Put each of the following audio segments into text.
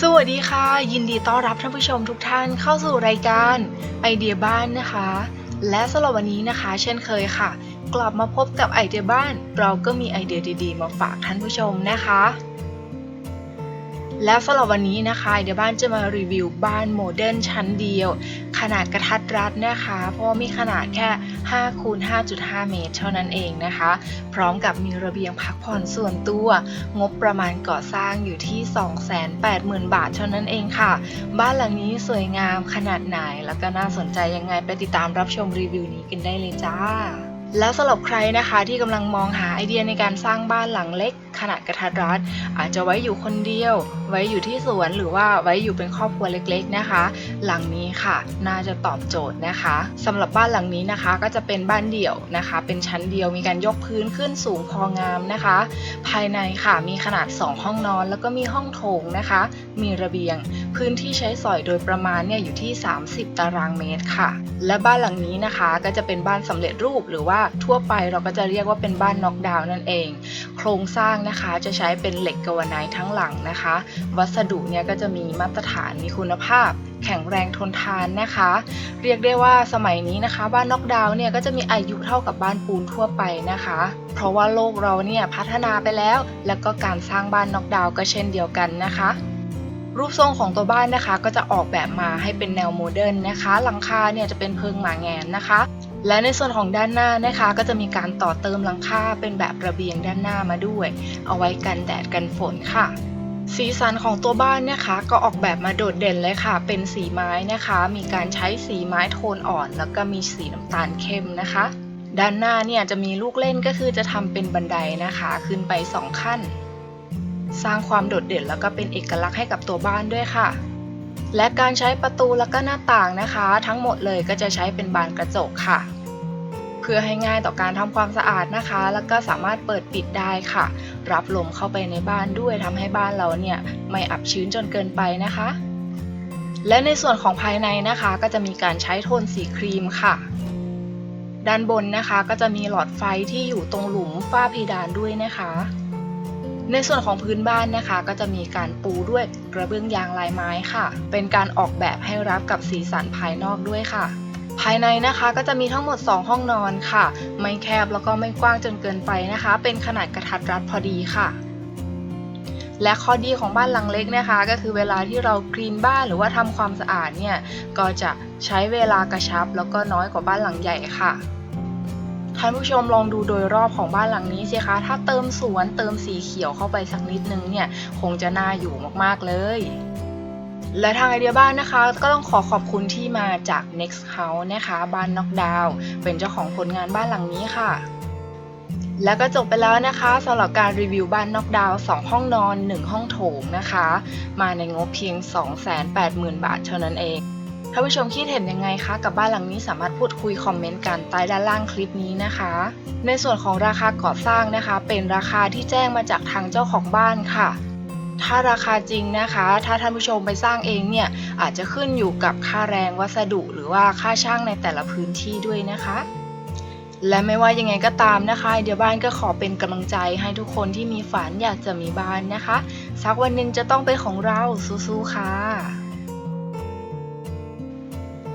สวัสดีค่ะ ยินดีต้อนรับท่านผู้ชมทุกท่านเข้าสู่รายการไอเดียบ้านนะคะ และสำหรับวันนี้นะคะ เช่นเคยค่ะ กลับมาพบกับไอเดียบ้าน เราก็มีไอเดียดีๆ มาฝากท่านผู้ชมนะคะ และสำหรับวันนี้นะคะ เดี๋ยวบ้านจะมารีวิวบ้านโมเดิร์นชั้นเดียว ขนาดกระทัดรัดนะคะ เพราะมีขนาดแค่5คูณ5.5 เมตร เท่านั้นเองนะคะ พร้อมกับมีระเบียงพักผ่อนส่วนตัว งบประมาณก่อสร้างอยู่ที่ 280,000 บาทเท่านั้นเองค่ะ บ้านหลังนี้สวยงามขนาดไหน แล้วก็น่าสนใจยังไงไปติดตามรับชมรีวิวนี้กันได้เลยจ้า แล้วสำหรับใครนะคะที่กำลังมองหาไอเดียในการสร้างบ้านหลังเล็ก ขนาดกระทัดรัด อาจจะไว้อยู่คนเดียว ไว้อยู่ที่สวนหรือว่าไว้อยู่เป็นครอบครัวเล็กๆนะคะ หลังนี้ค่ะ น่าจะตอบโจทย์นะคะสำหรับบ้านหลังนี้นะคะก็จะเป็นบ้านเดี่ยวนะคะ เป็นชั้นเดียวมีการยกพื้นขึ้นสูงพองามนะคะ ภายในค่ะมีขนาด 2 ห้องนอน แล้วก็มีห้องโถงนะคะ มีระเบียง พื้นที่ใช้สอยโดยประมาณเนี่ยอยู่ที่ 30 ตารางเมตรค่ะ และบ้านหลังนี้นะคะก็จะเป็นบ้านสำเร็จรูปหรือว่าทั่วไปเราก็จะเรียกว่าเป็นบ้านน็อกดาวน์นั่นเอง โครงสร้างนะคะจะใช้เป็นเหล็กกวาไนท์ทั้งหลังนะคะ วัสดุเนี่ยก็จะมีมาตรฐานมีคุณภาพ แข็งแรงทนทานนะคะ เรียกได้ว่าสมัยนี้นะคะ บ้านน็อกดาวน์เนี่ยก็จะมีอายุเท่ากับบ้านปูนทั่วไปนะคะ เพราะว่าโลกเราเนี่ยพัฒนาไปแล้ว แล้วก็การสร้างบ้านน็อกดาวน์ก็เช่นเดียวกันนะคะรูปทรงของตัวบ้านนะคะก็จะออกแบบมาให้เป็นแนวโมเดิร์นนะคะ หลังคาเนี่ยจะเป็นเพิงหมาแงนนะคะ และในส่วนของด้านหน้านะคะก็จะมีการต่อเติมหลังคาเป็นแบบระเบียงด้านหน้ามาด้วย เอาไว้กันแดดกันฝนค่ะ สีสันของตัวบ้านนะคะ ก็ออกแบบมาโดดเด่นเลยค่ะ เป็นสีไม้นะคะ มีการใช้สีไม้โทนอ่อน แล้วก็มีสีน้ำตาลเข้มนะคะ ด้านหน้าเนี่ยจะมีลูกเล่นก็คือจะทำเป็นบันไดนะคะ ขึ้นไปสองขั้น สร้างความโดดเด่นแล้วก็เป็นเอกลักษณ์ให้กับตัวบ้านด้วยค่ะ และการใช้ประตูแล้วก็หน้าต่างนะคะ ทั้งหมดเลยก็จะใช้เป็นบานกระจกค่ะ เพื่อให้ง่ายต่อการทำความสะอาดนะคะ แล้วก็สามารถเปิดปิดได้ค่ะ รับลมเข้าไปในบ้านด้วยทำให้บ้านเราเนี่ยไม่อับชื้นจนเกินไปนะคะ และในส่วนของภายในนะคะ ก็จะมีการใช้โทนสีครีมค่ะ ด้านบนนะคะก็จะมีหลอดไฟที่อยู่ตรงหลุมฝ้าเพดานด้วยนะคะ ในส่วนของพื้นบ้านนะคะ ก็จะมีการปูด้วยกระเบื้องยางลายไม้ค่ะ เป็นการออกแบบให้รับกับสีสันภายนอกด้วยค่ะ ภายในนะคะก็จะมีทั้งหมด 2 ห้องนอนค่ะ ไม่แคบแล้วก็ไม่กว้างจนเกินไปนะคะ เป็นขนาดกระทัดรัดพอดีค่ะและข้อดีของบ้านหลังเล็กนะคะ ก็คือเวลาที่เราคลีนบ้านหรือว่าทำความสะอาดเนี่ย ก็จะใช้เวลากระชับแล้วก็น้อยกว่าบ้านหลังใหญ่ค่ะ ท่านผู้ชมลองดูโดยรอบของบ้านหลังนี้สิคะ ถ้าเติมสวนเติมสีเขียวเข้าไปสักนิดนึงเนี่ย คงจะน่าอยู่มากๆเลยและทางไอเดียบ้านนะคะ ก็ต้องขอขอบคุณที่มาจาก Next House นะคะ บ้านน็อกดาวเป็นเจ้าของผลงานบ้านหลังนี้ค่ะ แล้วก็จบไปแล้วนะคะสำหรับการรีวิวบ้านน็อกดาวน์2ห้องนอน 1 ห้องโถงนะคะ มาในงบเพียง 280,000 บาทเท่านั้นเอง ท่านผู้ชมคิดเห็นยังไงคะกับบ้านหลังนี้สามารถพูดคุยคอมเมนต์กันใต้ด้านล่างคลิปนี้นะคะ ในส่วนของราคาก่อสร้างนะคะ เป็นราคาที่แจ้งมาจากทางเจ้าของบ้านค่ะ ถ้าราคาจริงนะคะ ถ้าท่านผู้ชมไปสร้างเองเนี่ยอาจจะขึ้นอยู่กับค่าแรงวัสดุ หรือว่าค่าช่างในแต่ละพื้นที่ด้วยนะคะและไม่ว่ายังไงก็ตามนะคะ เดี๋ยวบ้านก็ขอเป็นกำลังใจให้ทุกคนที่มีฝันอยากจะมีบ้านนะคะ สักวันหนึ่งจะต้องเป็นของเราสู้ๆค่ะ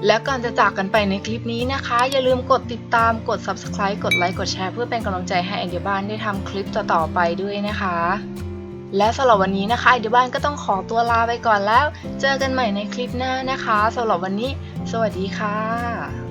และก่อนจะจากกันไปในคลิปนี้นะคะ อย่าลืมกดติดตามกด subscribe กดไลค์กดแชร์เพื่อเป็นกำลังใจให้ไอเดียบ้านได้ทำคลิปต่อๆไปด้วยนะคะ และสำหรับวันนี้นะคะไอเดียบ้านก็ต้องขอตัวลาไปก่อนแล้ว เจอกันใหม่ในคลิปหน้านะคะสำหรับวันนี้ สวัสดีค่ะ